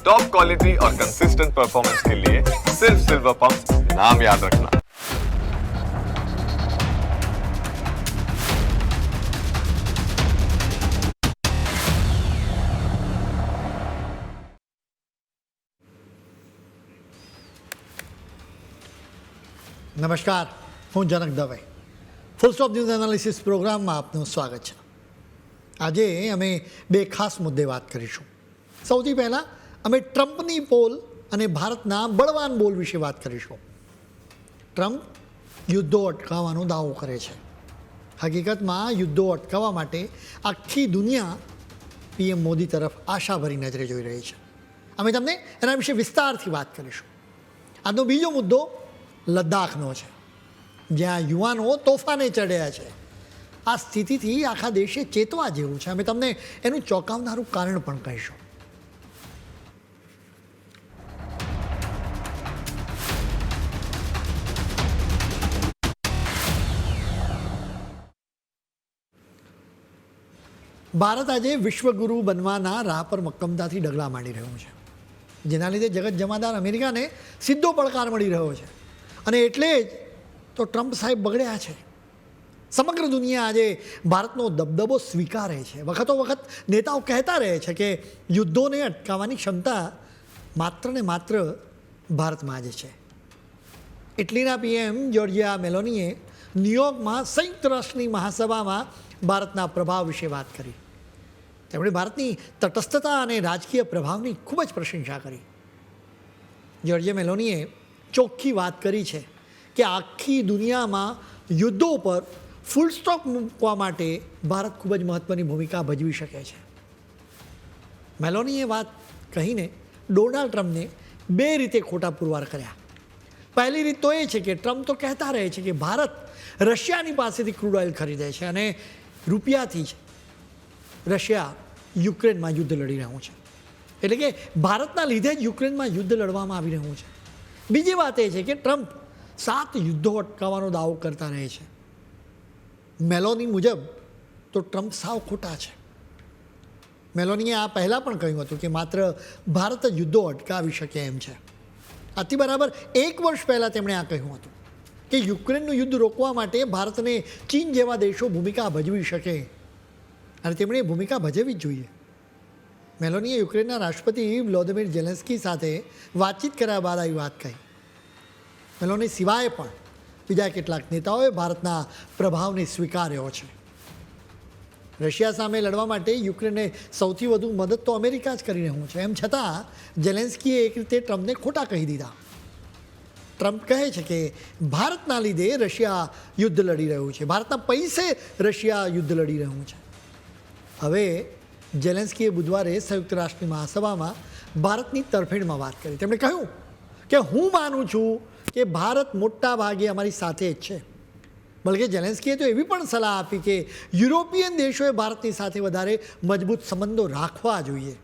Top quality और consistent performance के लिए सिर्फ सिल्वर पंप नाम याद रखना નમસ્કાર હું Janak Dave full stop news analysis પ્રોગ્રામમાં આપનું સ્વાગત છે આજે અમે બે ખાસ મુદ્દે વાત કરીશું સૌથી પહેલાં અમે ટ્રમ્પની પોલ અને ભારતના બળવાન બોલ વિશે વાત કરીશું. ટ્રમ્પ યુદ્ધો અટકાવવાનો દાવો કરે છે. હકીકતમાં યુદ્ધો અટકાવવા માટે આખી દુનિયા પીએમ મોદી તરફ આશાભરી નજરે જોઈ રહી છે. અમે તમને એના વિશે વિસ્તારથી વાત કરીશું. આજનો બીજો મુદ્દો લદ્દાખનો છે. જ્યાં યુવાનો તોફાને ચડ્યા છે. આ સ્થિતિથી આખા દેશે ચેતવા જેવું છે. અમે તમને એનું ચોંકાવનારું કારણ પણ કહીશું. ભારત આજે વિશ્વગુરુ બનવાના રાહ પર મક્કમતાથી ડગલા માંડી રહ્યું છે. જેના લીધે જગત જમાદાર અમેરિકાને સીધો પડકાર મળી રહ્યો છે. અને એટલે જ તો ટ્રમ્પ સાહેબ બગડ્યા છે. સમગ્ર દુનિયા આજે ભારતનો દબદબો સ્વીકારે છે. વખતો વખત નેતાઓ કહેતા રહે છે કે યુદ્ધોને અટકાવવાની ક્ષમતા માત્ર ને માત્ર ભારતમાં જ છે. ઇટલીના પીએમ જોર્જિયા મેલોનીએ ન્યુયોર્કમાં સંયુક્ત રાષ્ટ્રની મહાસભામાં ભારતના પ્રભાવ વિશે વાત કરી. તેમણે ભારતની તટસ્થતા અને રાજકીય પ્રભાવની ખૂબ જ પ્રશંસા કરી. જોર્જિયા મેલોનીએ ચોખ્ખી વાત કરી છે કે આખી દુનિયામાં યુદ્ધો પર ફૂલ સ્ટોપ મૂકવા માટે ભારત ખૂબ જ મહત્ત્વની ભૂમિકા ભજવી શકે છે. મેલોનીએ વાત કહીને ડોનાલ્ડ ટ્રમ્પને બે રીતે ખોટા પુરવાર કર્યા. પહેલી રીત તો એ છે કે ટ્રમ્પ તો કહેતા રહે છે કે ભારત રશિયાની પાસેથી ક્રૂડ ઓઇલ ખરીદે છે અને રૂપિયાથી જ રશિયા યુક્રેનમાં યુદ્ધ લડી રહ્યું છે. એટલે કે ભારતના લીધે જ યુક્રેનમાં યુદ્ધ લડવામાં આવી રહ્યું છે. બીજી વાત એ છે કે ટ્રમ્પ સાત યુદ્ધો અટકાવવાનો દાવો કરતા રહે છે. મેલોની મુજબ તો ટ્રમ્પ સાવ ખોટા છે. મેલોનીએ આ પહેલાં પણ કહ્યું હતું કે માત્ર ભારત જ યુદ્ધો અટકાવી શકે એમ છે. આથી બરાબર એક વર્ષ પહેલાં તેમણે આ કહ્યું હતું. કે યુક્રેનનું યુદ્ધ રોકવા માટે ભારતને ચીન જેવા દેશો ભૂમિકા ભજવી શકે. અને તેમણે ભૂમિકા ભજવવી જ જોઈએ. મેલોનીએ યુક્રેનના રાષ્ટ્રપતિ વ્લોદિમીર જેલેન્સ્કી સાથે વાતચીત કર્યા બાદ આવી વાત કહી. મેલોની સિવાય પણ બીજા કેટલાક નેતાઓએ ભારતના પ્રભાવને સ્વીકાર્યો છે. રશિયા સામે લડવા માટે યુક્રેનને સૌથી વધુ મદદ તો અમેરિકા જ કરી રહ્યું છે. એમ છતાં જેલેન્સ્કીએ એક રીતે ટ્રમ્પને ખોટા કહી દીધા. ટ્રમ્પ કહે છે કે ભારતના લીધે રશિયા યુદ્ધ લડી રહ્યું છે. ભારતના પૈસે રશિયા યુદ્ધ લડી રહ્યું છે. હવે જેલેન્સ્કીએ બુધવારે સંયુક્ત રાષ્ટ્રની મહાસભામાં ભારતની તરફેણમાં વાત કરી. તેમણે કહ્યું કે હું માનું છું કે ભારત મોટા ભાગે અમારી સાથે જ છે. બલકે જેલેન્સ્કીએ તો એવી પણ સલાહ આપી કે યુરોપિયન દેશોએ ભારતની સાથે વધારે મજબૂત સંબંધો રાખવા જોઈએ.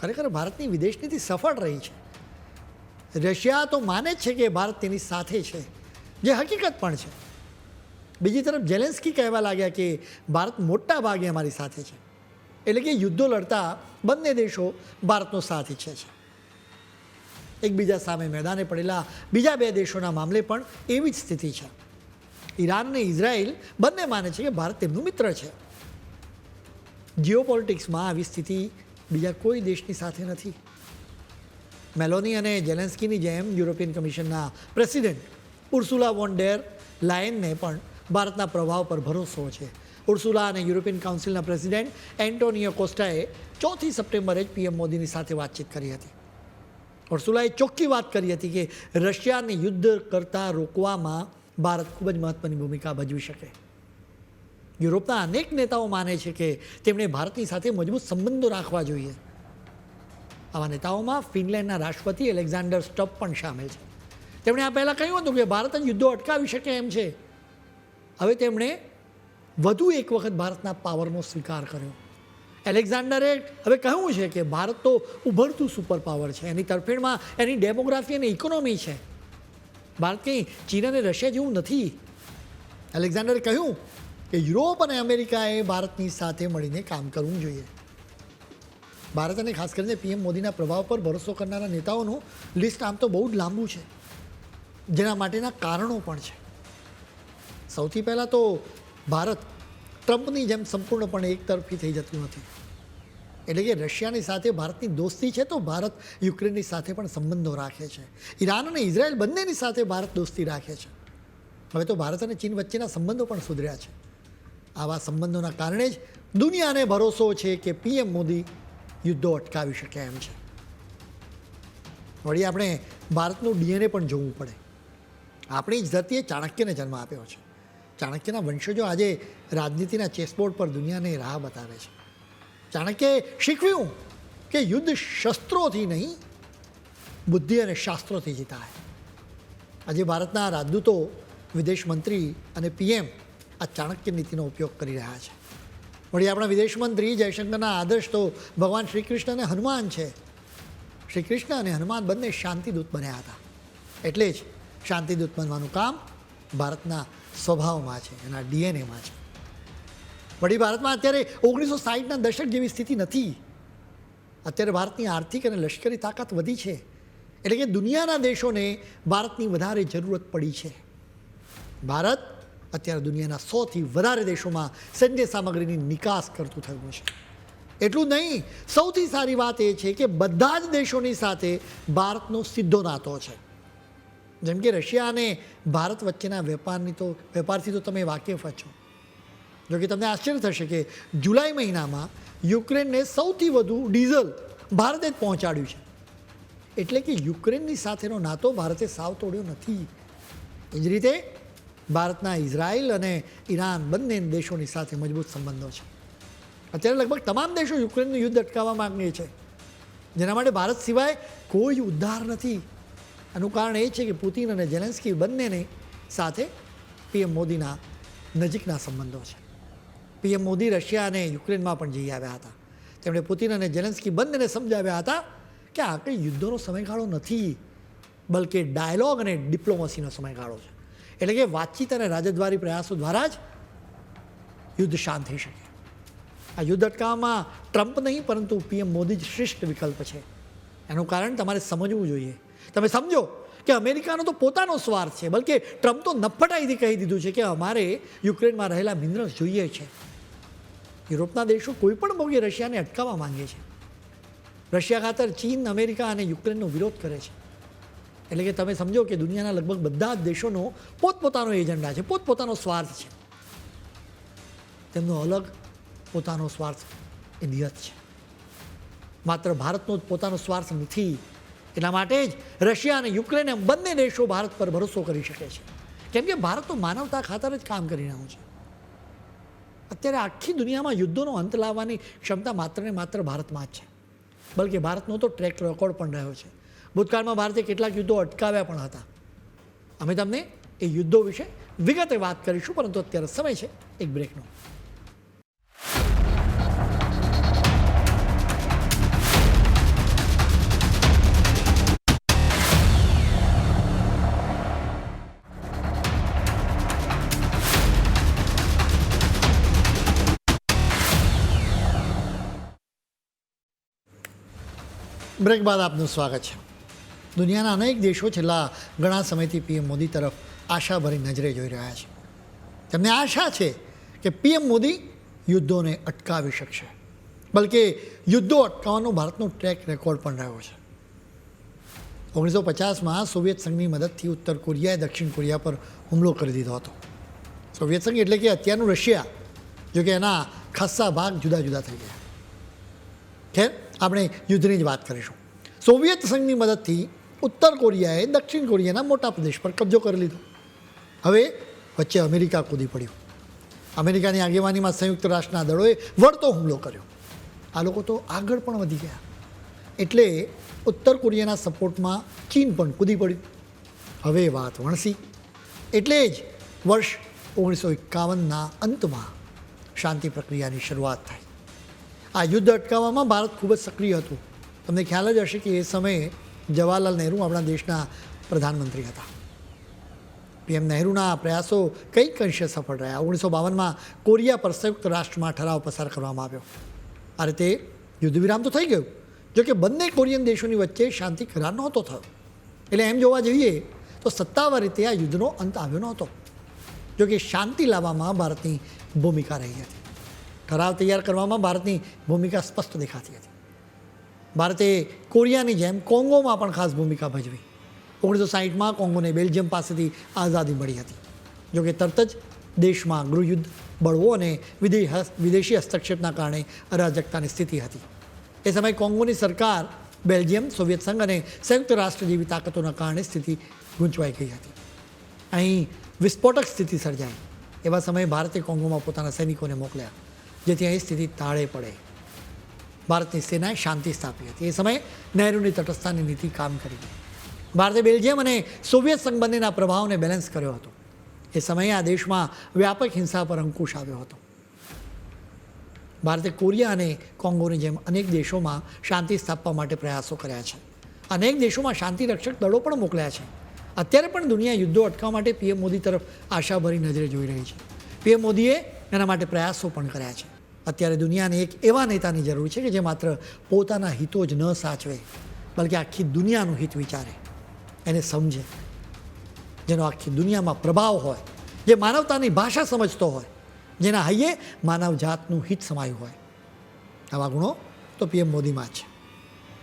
ખરેખર ભારતની વિદેશ નીતિ સફળ રહી છે. રશિયા તો માને જ છે કે ભારત તેની સાથે છે. જે હકીકત પણ છે. બીજી તરફ જેલેન્સ્કી કહેવા લાગ્યા કે ભારત મોટા ભાગે અમારી સાથે છે. એટલે કે યુદ્ધો લડતા બંને દેશો ભારતનો સાથ ઈચ્છે છે. એકબીજા સામે મેદાને પડેલા બીજા બે દેશોના મામલે પણ એવી જ સ્થિતિ છે. ઈરાન અને ઇઝરાયલ બંને માને છે કે ભારત તેમનું મિત્ર છે. જીઓપોલિટિક્સમાં આવી સ્થિતિ બીજા કોઈ દેશની સાથે નથી. મેલોની અને જેલેન્સ્કીની જેમ યુરોપિયન કમિશનના પ્રેસિડેન્ટ ઉર્સુલા વોન ડેર લાયનને પણ ભારતના પ્રભાવ પર ભરોસો છે. ઉર્સુલા અને યુરોપિયન કાઉન્સિલના પ્રેસિડેન્ટ એન્ટોનિયો કોસ્ટાએ ચોથી સપ્ટેમ્બરે જ પીએમ મોદીની સાથે વાતચીત કરી હતી. ઉર્સુલાએ ચોખ્ખી વાત કરી હતી કે રશિયાને યુદ્ધ કરતાં રોકવામાં ભારત ખૂબ જ મહત્ત્વની ભૂમિકા ભજવી શકે. યુરોપના અનેક નેતાઓ માને છે કે તેમણે ભારતની સાથે મજબૂત સંબંધો રાખવા જોઈએ. આવા નેતાઓમાં ફિનલેન્ડના રાષ્ટ્રપતિ એલેક્ઝાન્ડર સ્ટપ પણ સામેલ છે. તેમણે આ પહેલાં કહ્યું હતું કે ભારત જ યુદ્ધો અટકાવી શકે એમ છે. હવે તેમણે વધુ એક વખત ભારતના પાવરનો સ્વીકાર કર્યો. એલેક્ઝાન્ડરે હવે કહ્યું છે કે ભારત તો ઉભરતું સુપર પાવર છે. એની તરફેણમાં એની ડેમોગ્રાફી અને ઇકોનોમી છે. ભારત કંઈ ચીન અને રશિયા જેવું નથી. એલેક્ઝાન્ડરે કહ્યું કે યુરોપ અને અમેરિકાએ ભારતની સાથે મળીને કામ કરવું જોઈએ. ભારત અને ખાસ કરીને પીએમ મોદીના પ્રભાવ પર ભરોસો કરનારા નેતાઓનું લિસ્ટ આમ તો બહુ જ લાંબુ છે. જેના માટેના કારણો પણ છે. સૌથી પહેલાં તો ભારત ટ્રમ્પની જેમ સંપૂર્ણપણે એકતરફી થઈ જતું નથી. એટલે કે રશિયાની સાથે ભારતની દોસ્તી છે તો ભારત યુક્રેનની સાથે પણ સંબંધો રાખે છે. ઈરાન અને ઇઝરાયલ બંનેની સાથે ભારત દોસ્તી રાખે છે. હવે તો ભારત અને ચીન વચ્ચેના સંબંધો પણ સુધર્યા છે. આવા સંબંધોના કારણે જ દુનિયાને ભરોસો છે કે પીએમ મોદી યુદ્ધો અટકાવી શકે એમ છે. વળી આપણે ભારતનું ડીએનએ પણ જોવું પડે. આપણી જ ધરતીએ ચાણક્યને જન્મ આપ્યો છે. ચાણક્યના વંશજો આજે રાજનીતિના ચેસબોર્ડ પર દુનિયાને રાહ બતાવે છે. ચાણક્યએ શીખવ્યું કે યુદ્ધ શસ્ત્રોથી નહીં, બુદ્ધિ અને શાસ્ત્રોથી જીતાય. આજે ભારતના રાજદૂતો વિદેશ મંત્રી અને પીએમ આ ચાણક્ય નીતિનો ઉપયોગ કરી રહ્યા છે. વળી આપણા વિદેશમંત્રી જયશંકરના આદર્શ તો ભગવાન શ્રી કૃષ્ણ અને હનુમાન છે. શ્રી કૃષ્ણ અને હનુમાન બંને શાંતિદૂત બન્યા હતા. એટલે જ શાંતિદૂત બનવાનું કામ ભારતના સ્વભાવમાં છે એના ડીએનએમાં છે. વળી ભારતમાં અત્યારે ઓગણીસો સાહીઠના દશક જેવી સ્થિતિ નથી. અત્યારે ભારતની આર્થિક અને લશ્કરી તાકાત વધી છે. એટલે કે દુનિયાના દેશોને ભારતની વધારે જરૂરત પડી છે. ભારત અત્યારે દુનિયાના સૌથી વધારે દેશોમાં સૈન્ય સામગ્રીની નિકાસ કરતું થયું છે એટલું નહીં, સૌથી સારી વાત એ છે કે બધા જ દેશોની સાથે ભારતનો સીધો નાતો છે. જેમ કે રશિયા અને ભારત વચ્ચેના વેપારની તો, વેપારથી તો તમે વાકેફ જ છો. જો કે તમને આશ્ચર્ય થશે કે જુલાઈ મહિનામાં યુક્રેનને સૌથી વધુ ડીઝલ ભારતે જ પહોંચાડ્યું છે. એટલે કે યુક્રેનની સાથેનો નાતો ભારતે સાવ તોડ્યો નથી. એ જ રીતે ભારતના ઇઝરાયલ અને ઈરાન બંને દેશોની સાથે મજબૂત સંબંધો છે. અત્યારે લગભગ તમામ દેશો યુક્રેનનું યુદ્ધ અટકાવવા માગે છે. જેના માટે ભારત સિવાય કોઈ ઉદ્ધાર નથી. આનું કારણ એ છે કે પુતિન અને જેલેન્સ્કી બંનેને સાથે પીએમ મોદીના નજીકના સંબંધો છે. પીએમ મોદી રશિયા અને યુક્રેનમાં પણ જઈ આવ્યા હતા. તેમણે પુતિન અને જેલેન્સ્કી બંનેને સમજાવ્યા હતા કે આ કંઈ યુદ્ધોનો સમયગાળો નથી, બલકે ડાયલોગ અને ડિપ્લોમસીનો સમયગાળો છે. એટલે કે વાતચીત અને રાજદ્વારી પ્રયાસો દ્વારા જ યુદ્ધ શાંત થઈ શકે. આ યુદ્ધ અટકાવવામાં ટ્રમ્પ નહીં, પરંતુ પીએમ મોદી જ શ્રેષ્ઠ વિકલ્પ છે. એનું કારણ તમારે સમજવું જોઈએ. તમે સમજો કે અમેરિકાનો તો પોતાનો સ્વાર્થ છે, બલકે ટ્રમ્પ તો નફટાઈથી કહી દીધું છે કે અમારે યુક્રેનમાં રહેલા મિનરલ્સ જોઈએ છે. યુરોપના દેશો કોઈ પણ ભોગે રશિયાને અટકાવવા માંગે છે. રશિયા ખાતર ચીન, અમેરિકા અને યુક્રેનનો વિરોધ કરે છે. એટલે કે તમે સમજો કે દુનિયાના લગભગ બધા જ દેશોનો પોતપોતાનો એજન્ડા છે, પોતપોતાનો સ્વાર્થ છે. તેમનો અલગ પોતાનો સ્વાર્થ એ નિયત છે. માત્ર ભારતનો જ પોતાનો સ્વાર્થ નથી એટલા માટે જ રશિયા અને યુક્રેન એમ બંને દેશો ભારત પર ભરોસો કરી શકે છે. કેમ કે ભારત તો માનવતા ખાતર જ કામ કરી રહ્યું છે. અત્યારે આખી દુનિયામાં યુદ્ધોનો અંત લાવવાની ક્ષમતા માત્ર ને માત્ર ભારતમાં જ છે. બલકે ભારતનો તો ટ્રેક રેકોર્ડ પણ રહ્યો છે. ભૂતકાળમાં ભારતે કેટલાક યુદ્ધો અટકાવ્યા પણ હતા. અમે તમને એ યુદ્ધો વિશે વિગતે વાત કરીશું, પરંતુ અત્યારે સમય છે, એક બ્રેકનો. બ્રેક બાદ આપનું સ્વાગત છે. દુનિયાના અનેક દેશો છેલ્લા ઘણા સમયથી પીએમ મોદી તરફ આશાભરી નજરે જોઈ રહ્યા છે. તેમને આશા છે કે પીએમ મોદી યુદ્ધોને અટકાવી શકશે. બલકે યુદ્ધો અટકાવવાનો ભારતનો ટ્રેક રેકોર્ડ પણ રહ્યો છે. ઓગણીસો પચાસમાં સોવિયત સંઘની મદદથી ઉત્તર કોરિયાએ દક્ષિણ કોરિયા પર હુમલો કરી દીધો હતો. સોવિયત સંઘ એટલે કે અત્યારનું રશિયા જોકે એના ખાસ્સા ભાગ જુદા જુદા થઈ ગયા. ખેર, આપણે યુદ્ધની જ વાત કરીશું. સોવિયત સંઘની મદદથી ઉત્તર કોરિયાએ, દક્ષિણ કોરિયાના મોટા પ્રદેશ પર કબજો કરી લીધો. હવે વચ્ચે અમેરિકા કૂદી પડ્યું. અમેરિકાની આગેવાનીમાં સંયુક્ત રાષ્ટ્રના દળોએ વળતો હુમલો કર્યો. આ લોકો તો આગળ પણ વધી ગયા. એટલે ઉત્તર કોરિયાના સપોર્ટમાં ચીન પણ કૂદી પડ્યું. હવે વાત વણસી. એટલે જ વર્ષ ઓગણીસો એકાવનના અંતમાં શાંતિ પ્રક્રિયાની શરૂઆત થઈ આ યુદ્ધ અટકાવવામાં ભારત ખૂબ જ સક્રિય હતું. તમને ખ્યાલ જ હશે કે એ સમયે જવાહરલાલ નહેરુ આપણા દેશના પ્રધાનમંત્રી હતા. પીએમ નહેરુના પ્રયાસો કંઈક અંશે સફળ રહ્યા. ઓગણીસો બાવનમાં કોરિયા પર સંયુક્ત રાષ્ટ્રમાં ઠરાવ પસાર કરવામાં આવ્યો. આ રીતે યુદ્ધ વિરામ તો થઈ ગયું. જોકે બંને કોરિયન દેશોની વચ્ચે શાંતિ કરાર નહોતો થયો. એટલે એમ જોવા જઈએ તો સત્તાવાર રીતે આ યુદ્ધનો અંત આવ્યો નહોતો. જો કે શાંતિ લાવવામાં ભારતની ભૂમિકા રહી હતી. ઠરાવ તૈયાર કરવામાં ભારતની ભૂમિકા સ્પષ્ટ દેખાતી હતી. ભારતે કોરિયાની જેમ કોંગોમાં પણ ખાસ ભૂમિકા ભજવી. ઓગણીસો સાહીઠમાં કોંગોને બેલ્જિયમ પાસેથી આઝાદી મળી હતી. જોકે તરત જ દેશમાં ગૃહયુદ્ધ, બળવો અને વિદેશ હસ્તક્ષેપના કારણે અરાજકતાની સ્થિતિ હતી. એ સમયે કોંગોની સરકાર બેલ્જિયમ, સોવિયત સંઘ અને સંયુક્ત રાષ્ટ્ર જેવી તાકાતોના કારણે સ્થિતિ ગૂંચવાઈ ગઈ હતી. અહીં વિસ્ફોટક સ્થિતિ સર્જાઈ. એવા સમયે ભારતે કોંગોમાં પોતાના સૈનિકોને મોકલ્યા, જેથી અહીં સ્થિતિ તાળે પડે. ભારતની સેનાએ શાંતિ સ્થાપી હતી. એ સમયે નહેરુની તટસ્થતાની નીતિ કામ કરી ભારતે બેલ્જિયમ અને સોવિયત સંબંધીના પ્રભાવને બેલેન્સ કર્યો હતો. એ સમયે આ દેશમાં વ્યાપક હિંસા પર અંકુશ આવ્યો હતો. ભારતે કોરિયા અને કોંગોની જેમ અનેક દેશોમાં શાંતિ સ્થાપવા માટે પ્રયાસો કર્યા છે. અનેક દેશોમાં શાંતિ રક્ષક દળો પણ મોકલ્યા છે. અત્યારે પણ દુનિયા યુદ્ધો અટકાવવા માટે પીએમ મોદી તરફ આશાભરી નજરે જોઈ રહી છે. પીએમ મોદીએ એના માટે પ્રયાસો પણ કર્યા છે. અત્યારે દુનિયાને એક એવા નેતાની જરૂર છે કે જે માત્ર પોતાના હિતો જ ન સાચવે, બલકે આખી દુનિયાનું હિત વિચારે, એને સમજે. જેનો આખી દુનિયામાં પ્રભાવ હોય, જે માનવતાની ભાષા સમજતો હોય, જેના હૈયે માનવ જાતનું હિત સમાયું હોય. આવા ગુણો તો પીએમ મોદીમાં છે.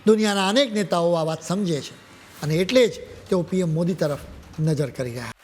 દુનિયાના અનેક નેતાઓ આ વાત સમજે છે અને એટલે જ તેઓ પીએમ મોદી તરફ નજર કરી રહ્યા